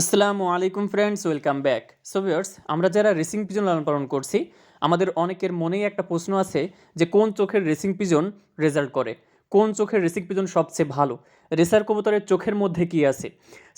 আসসালামু আলাইকুম friends welcome back so viewers আমরা যারা রেসিং পিজন লালন পালন করছি, আমাদের অনেকের মনেই একটা প্রশ্ন আছে যে কোন চোখের রেসিং পিজন রেজাল্ট করে? কোন চোখের রেসিং পিজন সবচেয়ে ভালো? রেসার কবুতরের চোখের মধ্যে কি আছে?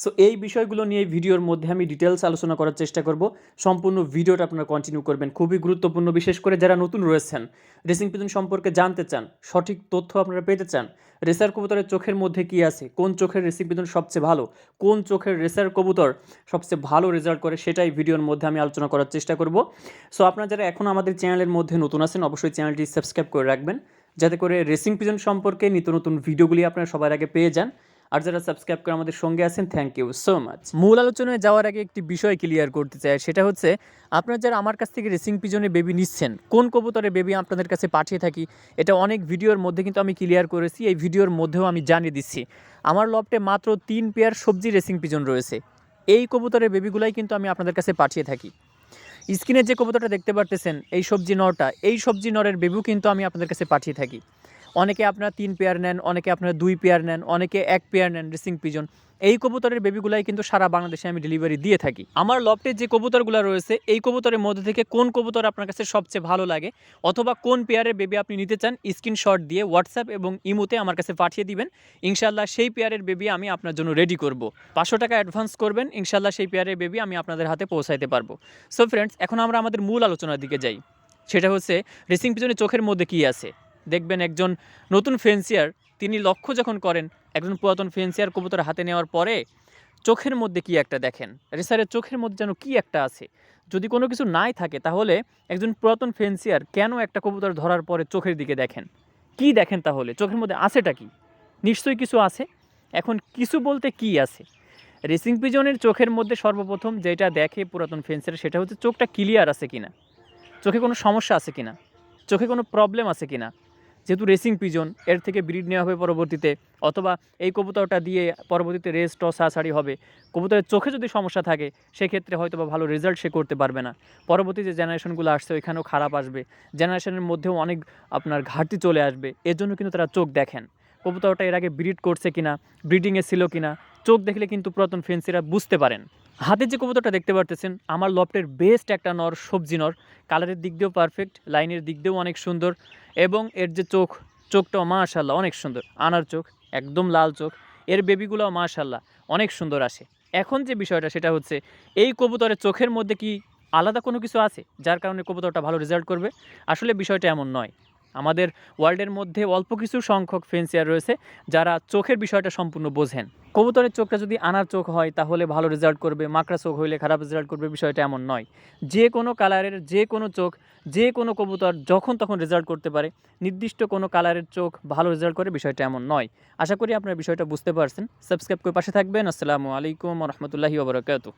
সো এই বিষয়গুলো নিয়ে ভিডিওর মধ্যে আমি ডিটেলস আলোচনা করার চেষ্টা করব। সম্পূর্ণ ভিডিওটা আপনারা কন্টিনিউ করবেন। খুবই গুরুত্বপূর্ণ, বিশেষ করে যারা নতুন রয়েছেন। রেসিং পিজন সম্পর্কে জানতে চান, সঠিক তথ্য আপনারা পেতে চান রেসার কবুতরের চোখের মধ্যে কি আছে? কোন চোখের রেসিং পিজন সবচেয়ে ভালো? কোন চোখের রেসার কবুতর সবচেয়ে ভালো রেজাল্ট করে? সেটাই ভিডিওর মধ্যে আমি আলোচনা করার চেষ্টা করব। সো আপনারা যারা এখন আমাদের চ্যানেলের মধ্যে নতুন আছেন, অবশ্যই চ্যানেলটি সাবস্ক্রাইব করে রাখবেন। যাতে করে রেসিং পিজন সম্পর্কে নিত্য নতুন ভিডিওগুলি আপনারা সবার আগে পেয়ে যান। আর যারা সাবস্ক্রাইব করে আমাদের সঙ্গে আছেন থ্যাংক ইউ সো মাচ মূল আলোচনায় যাওয়ার আগে একটি বিষয় ক্লিয়ার করতে চাই, সেটা হচ্ছে আপনারা যারা আমার কাছ থেকে রেসিং পিজনে বেবি নিচ্ছেন, কোন কবুতরে বেবি আপনাদের কাছে পাঠিয়ে থাকি, এটা অনেক ভিডিওর মধ্যে কিন্তু আমি ক্লিয়ার করেছি, এই ভিডিওর মধ্যেও আমি জানিয়ে দিচ্ছি। আমার লফটে মাত্র তিন পেয়ার সবজি রেসিং পিজন রয়েছে, এই কবুতরের বেবিগুলাই কিন্তু আমি আপনাদের কাছে পাঠিয়ে থাকি। স্ক্রিনে যে কবিতাটা দেখতে পারতেছেন, এই সবজি নরটা, এই সবজি নরের বেবু কিন্তু আমি আপনাদের কাছে পাঠিয়ে থাকি। অনেকে আপনারা তিন পেয়ার নেন, অনেকে আপনারা দুই পেয়ার নেন, অনেকে এক পেয়ার নেন রেসিং পিজন এই কবুতরের বেবিগুলাই কিন্তু সারা বাংলাদেশে আমি ডেলিভারি দিয়ে থাকি। আমার লফটে যে কবুতরগুলো রয়েছে, এই কবুতরের মধ্যে থেকে কোন কবুতর আপনার কাছে সবচেয়ে ভালো লাগে, অথবা কোন পেয়ারের বেবি আপনি নিতে চান স্ক্রিনশট দিয়ে হোয়াটসঅ্যাপ এবং ইমোতে আমার কাছে পাঠিয়ে দিবেন। ইনশাল্লাহ সেই পেয়ারের বেবি আমি আপনার জন্য রেডি করব। পাঁচশো টাকা অ্যাডভান্স করবেন ইনশাল্লাহ সেই পেয়ারের বেবি আমি আপনাদের হাতে পৌঁছাইতে পারব। সো ফ্রেন্ডস এখন আমরা আমাদের মূল আলোচনার দিকে যাই। সেটা হচ্ছে রেসিং পিছনে চোখের মধ্যে কী আছে? দেখবেন একজন নতুন ফেন্সিয়ার, তিনি লক্ষ্য যখন করেন একজন পুরাতন ফেন্সিয়ার কবুতর হাতে নেওয়ার পরে চোখের মধ্যে কি একটা দেখেন। রেসারের চোখের মধ্যে যেন কি একটা আছে। যদি কোনো কিছু নাই থাকে, তাহলে একজন পুরাতন ফেন্সিয়ার কেন একটা কবুতর ধরার পরে চোখের দিকে দেখেন? কি দেখেন তাহলে? চোখের মধ্যে আছেটা কি? নিশ্চয়ই কিছু আছে। এখন কিছু বলতে কি আছে? রেসিং পিজনের চোখের মধ্যে সর্বপ্রথম যেটা দেখে পুরাতন ফেন্সিয়ার, সেটা হচ্ছে চোখটা ক্লিয়ার আছে কিনা? চোখে কোনো সমস্যা আছে কিনা? চোখে কোনো প্রবলেম আছে কিনা? যেহেতু রেসিং পিজন এর থেকে ব্রিড নেওয়া হবে পরবর্তীতে। অথবা এই কবুতরটা দিয়ে পরবর্তীতে রেস টস ছাড়ি হবে। কবুতরের চোখে যদি সমস্যা থাকে, সেক্ষেত্রে হয়তো বা ভালো রেজাল্ট সে করতে পারবে না। পরবর্তী যে জেনারেশনগুলো আসছে, ওইখানেও খারাপ আসবে। জেনারেশনের মধ্যেও অনেক আপনার ঘাটতি চলে আসবে। এর জন্য কিন্তু তারা চোখ দেখেন। কবুতরটা এর আগে ব্রিড করছে কিনা ব্রিডিংয়ে ছিল কিনা, চোখ দেখলে কিন্তু পুরাতন ফেন্সিরা বুঝতে পারেন। হাতে যে কবুতরটা দেখতে পারতেছেন, আমার লফটের বেস্ট একটা নর, সবজি নর। কালারের দিক দিয়েও পারফেক্ট লাইনের দিক দিয়েও অনেক সুন্দর এবং এর যে চোখ, চোখটাও মাশাল্লাহ অনেক সুন্দর। আনার চোখ, একদম লাল চোখ। এর বেবিগুলোও মাশাল্লাহ অনেক সুন্দর আসে। এখন যে বিষয়টা সেটা হচ্ছে, এই কবুতরের চোখের মধ্যে কি আলাদা কোনো কিছু আছে, যার কারণে কবুতরটা ভালো রেজাল্ট করবে? আসলে বিষয়টা এমন নয়। আমাদের ওয়ার্ল্ডের মধ্যে অল্প কিছু সংখ্যক ফেন্সিয়ার রয়েছে যারা চোখের বিষয়টা সম্পূর্ণ বোঝেন। কবুতরের চোখটা যদি আনার চোখ হয়, তাহলে ভালো রেজাল্ট করবে মাকড়া চোখ হইলে খারাপ রেজাল্ট করবে, বিষয়টা এমন নয়। যে কোনো কালারের যে কোনো চোখ, যে কোনো কবুতর যখন তখন রেজাল্ট করতে পারে। নির্দিষ্ট কোনো কালারের চোখ ভালো রেজাল্ট করে, বিষয়টা এমন নয়। আশা করি আপনার বিষয়টা বুঝতে পারছেন। সাবস্ক্রাইব করে পাশে থাকবেন। আসসালামু আলাইকুম রহমতুল্লাহি ওবরাকাতু